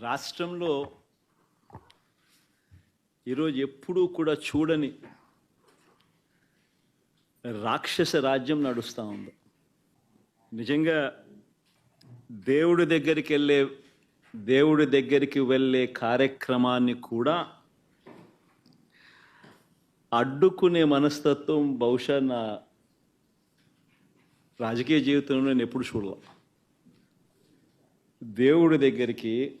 రాష్ట్రంలో ఈరోజు ఎప్పుడూ కూడా చూడని రాక్షస రాజ్యం నడుస్తూ ఉంది. నిజంగా దేవుడి దగ్గరికి వెళ్ళే దేవుడి దగ్గరికి వెళ్ళే కార్యక్రమాన్ని కూడా అడ్డుకునే మనస్తత్వం బహుశా నా రాజకీయ జీవితంలో నేను ఎప్పుడు చూడలే. దేవుడి దగ్గరికి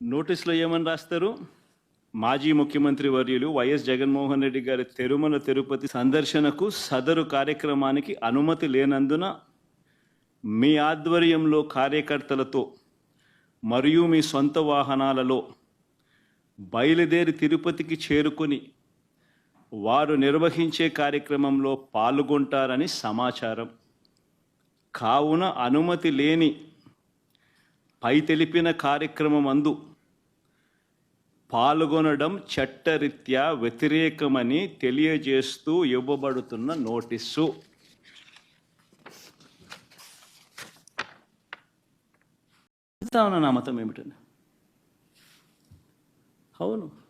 నోటీసులో ఏమని రాస్తారు? మాజీ ముఖ్యమంత్రి వర్యులు వైఎస్ జగన్మోహన్ రెడ్డి గారి తిరుమల తిరుపతి సందర్శనకు సదరు కార్యక్రమానికి అనుమతి లేనందున మీ ఆధ్వర్యంలో కార్యకర్తలతో మరియు మీ సొంత వాహనాలలో బయలుదేరి తిరుపతికి చేరుకొని వారు నిర్వహించే కార్యక్రమంలో పాల్గొంటారని సమాచారం. కావున అనుమతి లేని పై తెలిపిన కార్యక్రమం అందు పాల్గొనడం చట్టరీత్యా వ్యతిరేకమని తెలియజేస్తూ ఇవ్వబడుతున్న నోటీసు. నా మతం ఏమిటని? అవును.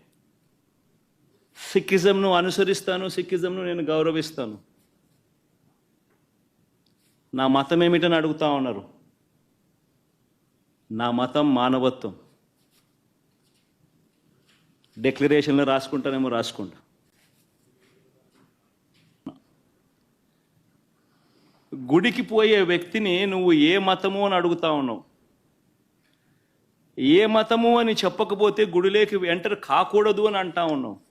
సిక్కిజంను అనుసరిస్తాను సిక్కిజంను నేను గౌరవిస్తాను. నా మతం ఏమిటని అడుగుతా ఉన్నారు? నా మతం మానవత్వం. డిక్లరేషన్లో రాసుకుంటానేమో రాసుకుంటా. గుడికి పోయే వ్యక్తిని నువ్వు ఏ మతము అని అడుగుతా ఉన్నావు? ఏ మతము అని చెప్పకపోతే గుడిలోకి ఎంటర్ కాకూడదు అని అంటా ఉన్నావు?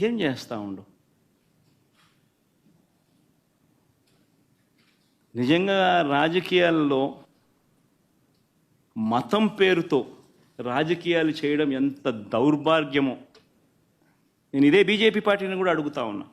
ఏం చేస్తా ఉండు నిజంగా రాజకీయాల్లో మతం పేరుతో రాజకీయాలు చేయడం ఎంత దౌర్భాగ్యమో. నేను ఇదే బీజేపీ పార్టీని కూడా అడుగుతా ఉన్నా.